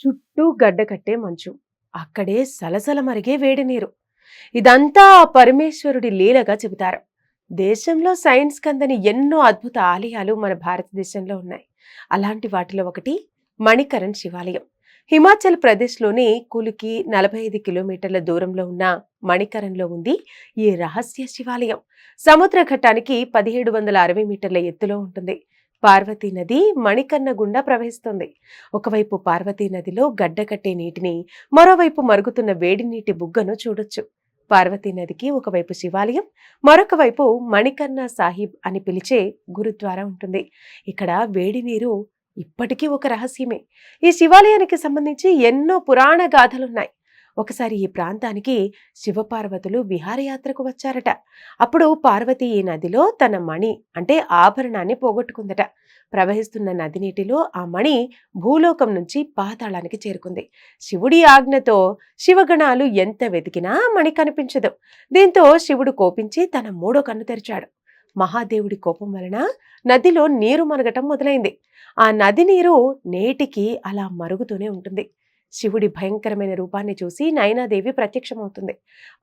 చుట్టూ గడ్డ కట్టే మంచు. అక్కడే సలసల మరిగే వేడి నీరు. ఇదంతా ఆ పరమేశ్వరుడి లీలగా చెబుతారు. దేశంలో సైన్స్ కందని ఎన్నో అద్భుత ఆలయాలు మన భారతదేశంలో ఉన్నాయి. అలాంటి వాటిలో ఒకటి మణికరణ్ శివాలయం. హిమాచల్ ప్రదేశ్లోని కులికి నలభై ఐదు కిలోమీటర్ల దూరంలో ఉన్న మణికరణ్లో ఉంది ఈ రహస్య శివాలయం. సముద్ర ఘట్టానికి పదిహేడు వందల అరవై మీటర్ల ఎత్తులో ఉంటుంది. పార్వతీ నది మణికన్న గుండా ప్రవహిస్తుంది. ఒకవైపు పార్వతీ నదిలో గడ్డకట్టే నీటిని మరోవైపు మరుగుతున్న వేడి నీటి బుగ్గను చూడొచ్చు. పార్వతీ నదికి ఒకవైపు శివాలయం మరొక వైపు మణికర్ణ సాహిబ్ అని పిలిచే గురుద్వారా ఉంటుంది. ఇక్కడ వేడి నీరు ఇప్పటికీ ఒక రహస్యమే. ఈ శివాలయానికి సంబంధించి ఎన్నో పురాణ గాథలున్నాయి. ఒకసారి ఈ ప్రాంతానికి శివపార్వతులు విహారయాత్రకు వచ్చారట. అప్పుడు పార్వతి ఈ నదిలో తన మణి అంటే ఆభరణాన్ని పోగొట్టుకుందట. ప్రవహిస్తున్న నది నీటిలో ఆ మణి భూలోకం నుంచి పాతాళానికి చేరుకుంది. శివుడి ఆజ్ఞతో శివగణాలు ఎంత వెతికినా మణి కనిపించదు. దీంతో శివుడు కోపించి తన మూడో కన్ను తెరిచాడు. మహాదేవుడి కోపం వలన నదిలో నీరు మరగటం మొదలైంది. ఆ నది నీరు నేటికి అలా మరుగుతూనే ఉంటుంది. శివుడి భయంకరమైన రూపాన్ని చూసి నయనాదేవి ప్రత్యక్షమవుతుంది.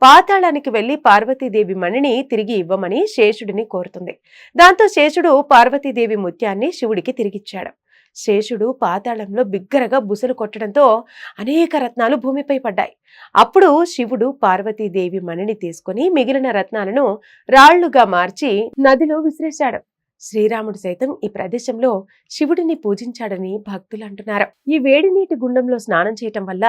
పాతాళానికి వెళ్ళి పార్వతీదేవి మణిని తిరిగి ఇవ్వమని శేషుడిని కోరుతుంది. దాంతో శేషుడు పార్వతీదేవి ముత్యాన్ని శివుడికి తిరిగిచ్చాడు. శేషుడు పాతాళంలో బిగ్గరగా బుసలు కొట్టడంతో అనేక రత్నాలు భూమిపై పడ్డాయి. అప్పుడు శివుడు పార్వతీదేవి మణిని తీసుకుని మిగిలిన రత్నాలను రాళ్ళుగా మార్చి నదిలో విసిరేశాడు. శ్రీరాముడు సైతం ఈ ప్రదేశంలో శివుడిని పూజించాడని భక్తులు అంటున్నారు. ఈ వేడి నీటి గుండంలో స్నానం చేయటం వల్ల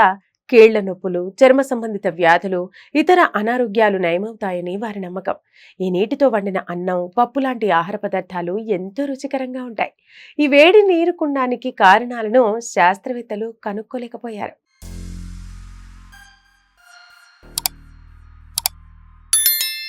కీళ్ళ నొప్పులు చర్మ సంబంధిత వ్యాధులు ఇతర అనారోగ్యాలు నయమవుతాయని వారి నమ్మకం. ఈ నీటితో వండిన అన్నం పప్పు లాంటి ఆహార పదార్థాలు ఎంతో రుచికరంగా ఉంటాయి. ఈ వేడి నీరు కుండానికి కారణాలను శాస్త్రవేత్తలు కనుక్కోలేకపోయారు.